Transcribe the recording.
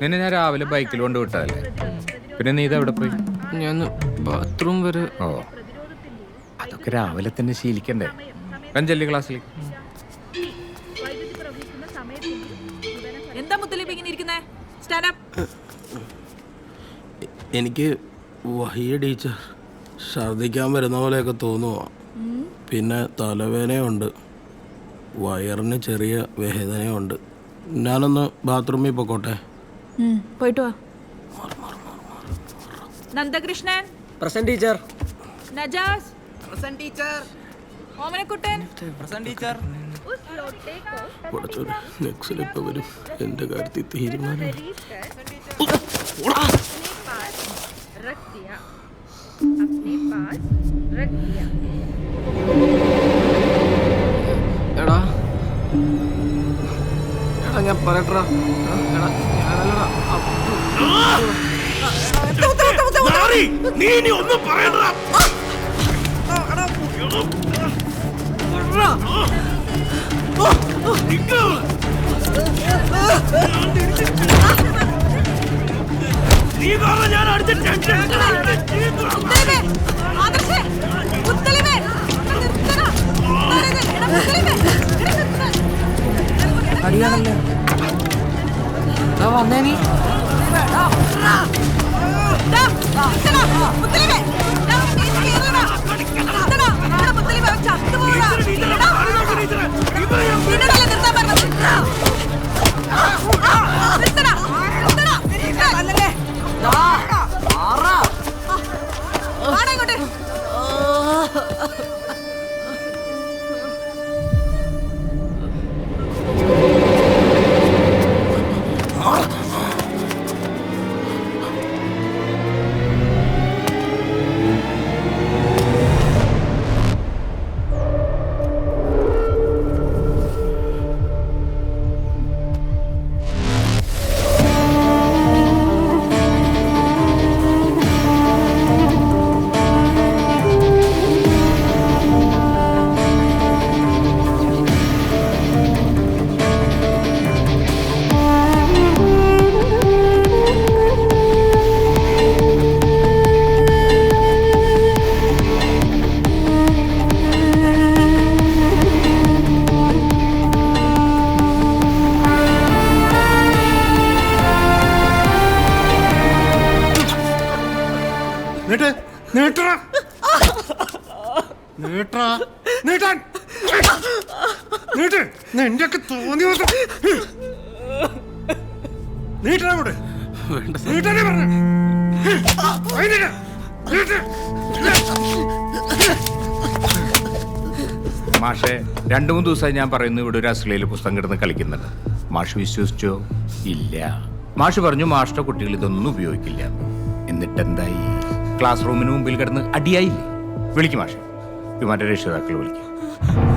നിന്നെ ഞാൻ രാവിലെ ബൈക്കിൽ കൊണ്ട് വിട്ടതല്ലേ? പിന്നെ നീ ഇതെവിടെ പോയി? ഞാൻ ബാത്റൂം വരെ. ഓ അതൊക്കെ രാവിലെ തന്നെ ശീലിക്കണ്ടേ? പെഞ്ചല്ലി ക്ലാസ്സിലേക്ക് എന്താ മുത്തലിപ്പ് ഇങ്ങനെ ഇരിക്കുന്നേ? സ്റ്റാൻഡപ്പ് എനിക്ക് വഹിയ ടീച്ചർ ഛർദിക്കാൻ വരുന്ന പോലെയൊക്കെ തോന്നുക പിന്നെ തലവേദനയുണ്ട്. വയറിന് ചെറിയ വേദനയുണ്ട്. ഞാനൊന്ന് ബാത്റൂമിൽ പോയിക്കോട്ടെ പോയിട്ട് വാ. നന്ദകൃഷ്ണൻ. Present teacher. നജാസ്. ഓമനക്കുട്ടൻ. കുറച്ചൊരു നെക്സിലിപ്പോൾ വരും എന്റെ കാര്യത്തിൽ തീരുമാനം എടാ. എടാ ഞാൻ പറയട്ടാ എടാ ഞാനല്ലടാ. നീ ഇനി ഒന്നും പറയണ്ട നീ അടിയാണല്ലേ? വന്നേ നീ. ദാ, നിർത്തടാ, മുത്തലിബേ. നീട്ട് നീട്ടറ നീട്ടറ നീട്ടാൻ. നീട്ട്. നിന്റെയൊക്കെ തോന്നി ദിവസം നീട്ടണ കൂടെ നീട്ടാനേ പറഞ്ഞു. മാഷെ രണ്ടു മൂന്ന് ദിവസമായി ഞാൻ പറയുന്നു ഇവിടെ ഒരു അശ്ലീല പുസ്തകം കിടന്ന് കളിക്കുന്നുണ്ട്. മാഷ് വിശ്വസിച്ചോ? ഇല്ല. മാഷ് പറഞ്ഞു മാഷിന്റെ കുട്ടികൾ ഇതൊന്നും ഉപയോഗിക്കില്ല. എന്നിട്ട് എന്തായി ക്ലാസ് റൂമിന് മുമ്പിൽ കിടന്ന് അടിയായില്ലേ? വിളിക്കും മാഷെ. വിമാന രക്ഷിതാക്കൾ വിളിക്കും.